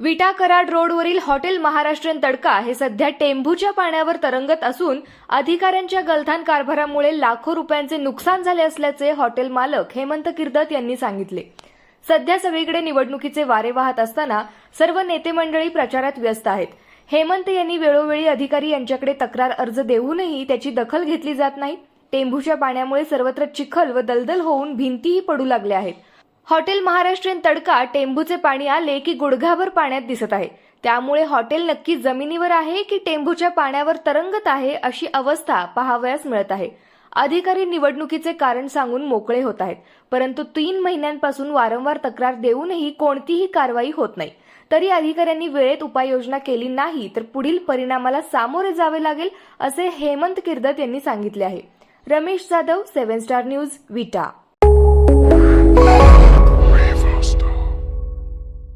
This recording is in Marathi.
Vita Karad रोडवरील हॉटेल महाराष्ट्रीयन तडका हे सध्या टेंभूच्या पाण्यावर तरंगत असून अधिकाऱ्यांच्या गलथान कारभारामुळे लाखो रुपयांचे नुकसान झाले असल्याचे हॉटेल मालक हेमंत किर्दत यांनी सांगितले. सध्या सगळीकडे निवडणुकीचे वारे वाहत असताना सर्व नेते मंडळी प्रचारात व्यस्त आहेत. हेमंत यांनी वेळोवेळी अधिकारी यांच्याकडे तक्रार अर्ज देऊनही त्याची दखल घेतली जात नाही. टेंभूच्या पाण्यामुळे सर्वत्र चिखल व दलदल होऊन भिंतीही पडू लागल्या आहेत. हॉटेल महाराष्ट्रीयन तडका टेंभूचे पाणी आले की गुडघाभर पाण्यात दिसत आहे. त्यामुळे हॉटेल नक्की जमिनीवर आहे की टेंभूच्या पाण्यावर तरंगत आहे अशी अवस्था पाहावयास मिळत आहे. अधिकारी निवडणुकीचे कारण सांगून मोकळे होत आहेत. परंतु तीन महिन्यांपासून वारंवार तक्रार देऊनही कोणतीही कारवाई होत नाही. तरी अधिकाऱ्यांनी वेळेत उपाययोजना केली नाही तर पुढील परिणामाला सामोरे जावे लागेल असे हेमंत किर्दत यांनी सांगितले आहे. Ramesh Jadhav seven star news Vita.